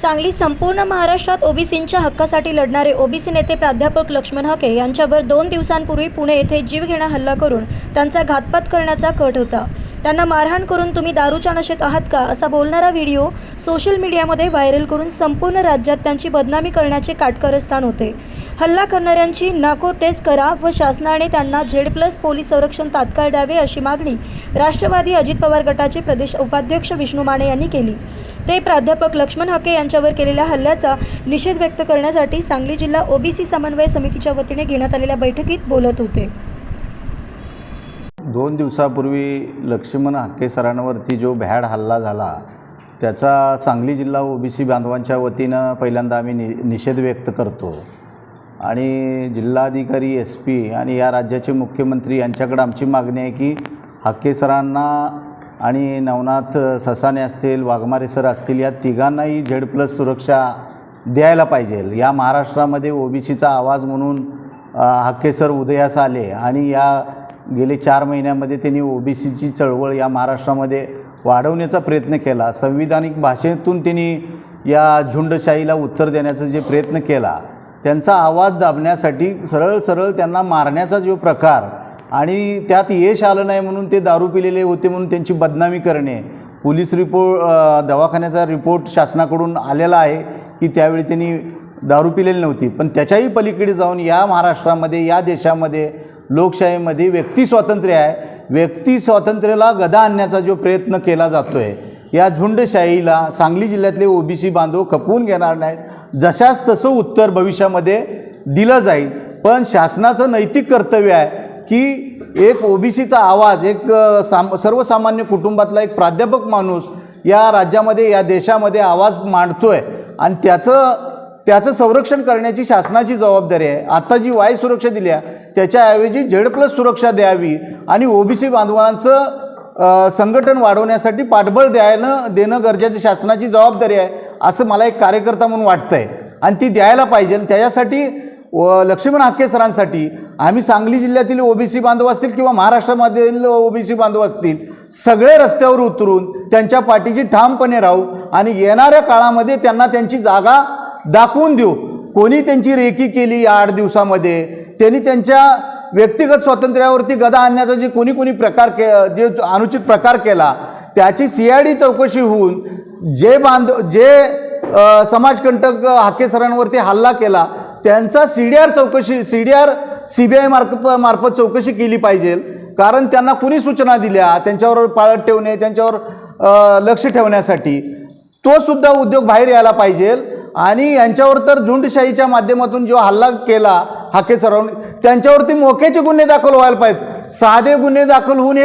सांगली संपूर्ण महाराष्ट्रात ओबीसींच्या हक्कासाठी लढणारे ओबीसी नेते प्राध्यापक लक्ष्मण हके यांच्यावर दोन दिवसांपूर्वी पुणे येथे जीवघेणा हल्ला करून त्यांचा घातपात करण्याचा कट होता. त्यांना मारहाण करून तुम्ही दारूच्या नशेत आहात का? असा बोलणारा व्हिडिओ सोशल मीडियामध्ये व्हायरल करून संपूर्ण राज्यात त्यांची बदनामी करण्याचे काटकारस्थान होते. हल्ला करणाऱ्यांची नाको टेस्ट करा व शासनाने त्यांना झेड प्लस पोलीस संरक्षण तात्काळ द्यावे अशी मागणी राष्ट्रवादी अजित पवार गटाचे प्रदेश उपाध्यक्ष विष्णू माने यांनी केली. ते प्राध्यापक लक्ष्मण हके यांच्यावर केलेल्या हल्ल्याचा निषेध व्यक्त करण्यासाठी सांगली जिल्हा ओबीसी समन्वय समितीच्या वतीने घेण्यात आलेल्या बैठकीत बोलत होते. दोन दिवसापूर्वी लक्ष्मण हाके सरांवरती जो भ्याड हल्ला झाला त्याचा सांगली जिल्हा ओबीसी बांधवांच्या वतीनं पहिल्यांदा आम्ही नि निषेध व्यक्त करतो. आणि जिल्हाधिकारी एस पी आणि या राज्याचे मुख्यमंत्री यांच्याकडे आमची मागणी आहे की हाके सरांना आणि नवनाथ ससाने असतील वाघमारे सर असतील या तिघांनाही झेड प्लस सुरक्षा द्यायला पाहिजे. या महाराष्ट्रामध्ये ओबीसीचा आवाज म्हणून अ, हाके सर उदयास आले आणि या गेले चार महिन्यामध्ये त्यांनी ओबीसीची चळवळ या महाराष्ट्रामध्ये वाढवण्याचा प्रयत्न केला. संविधानिक भाषेतून त्यांनी या झुंडशाहीला उत्तर देण्याचा जे प्रयत्न केला त्यांचा आवाज दाबण्यासाठी सरळ सरळ त्यांना मारण्याचा जो प्रकार आणि त्यात यश आलं नाही म्हणून ते दारू पिलेले होते म्हणून त्यांची बदनामी करणे पोलीस रिपोर्ट दवाखान्याचा रिपोर्ट शासनाकडून आलेला आहे की त्यावेळी त्यांनी दारू पिलेली नव्हती. पण त्याच्याही पलीकडे जाऊन या महाराष्ट्रामध्ये या देशामध्ये लोकशाहीमध्ये व्यक्ती स्वातंत्र्य आहे. व्यक्ती स्वातंत्र्याला गदा आणण्याचा जो प्रयत्न केला जातो आहे या झुंडशाहीला सांगली जिल्ह्यातले ओबीसी बांधव खपवून घेणार नाहीत. जशास तसं उत्तर भविष्यामध्ये दिलं जाईल. पण शासनाचं नैतिक कर्तव्य आहे की एक ओबीसीचा आवाज एक साम सर्वसामान्य कुटुंबातला एक प्राध्यापक माणूस या राज्यामध्ये या देशामध्ये आवाज मांडतो आहे आणि त्याचं त्याचं संरक्षण करण्याची शासनाची जबाबदारी आहे. आत्ता जी वाय सुरक्षा दिली आहे त्याच्याऐवजी झेड प्लस सुरक्षा द्यावी आणि ओबीसी बांधवांचं संघटन वाढवण्यासाठी पाठबळ द्यायनं देणं गरजेचं शासनाची जबाबदारी आहे असं मला एक कार्यकर्ता म्हणून वाटतं आहे आणि ती द्यायला पाहिजे. त्याच्यासाठी व लक्ष्मण हाके सरांसाठी आम्ही सांगली जिल्ह्यातील ओबीसी बांधव असतील किंवा महाराष्ट्रामधील ओबीसी बांधव असतील सगळे रस्त्यावर उतरून त्यांच्या पाठीची ठामपणे राहू आणि येणाऱ्या काळामध्ये त्यांना त्यांची जागा दाखवून देऊ. कोणी त्यांची रेकी केली या आठ दिवसामध्ये? त्यांनी त्यांच्या व्यक्तिगत स्वातंत्र्यावरती गदा आणण्याचा जे कोणी कोणी प्रकार के जे अनुचित प्रकार केला त्याची सी आय डी चौकशी होऊन जे बांध जे समाजकंटक हाके सरांवरती हल्ला केला त्यांचा सी डी आर चौकशी C D R C B I मार्फ मार्फत चौकशी केली पाहिजे. कारण त्यांना कुणी सूचना दिल्या? त्यांच्यावर पाळत ठेवणे त्यांच्यावर लक्ष ठेवण्यासाठी. तो सुद्धा उद्योग बाहेर यायला पाहिजे. आणि यांच्यावर तर झुंडशाहीच्या माध्यमातून जो हल्ला केला हाके सरवणे त्यांच्यावरती मोक्याचे गुन्हे दाखल व्हायला पाहिजेत. साधे गुन्हे दाखल होऊन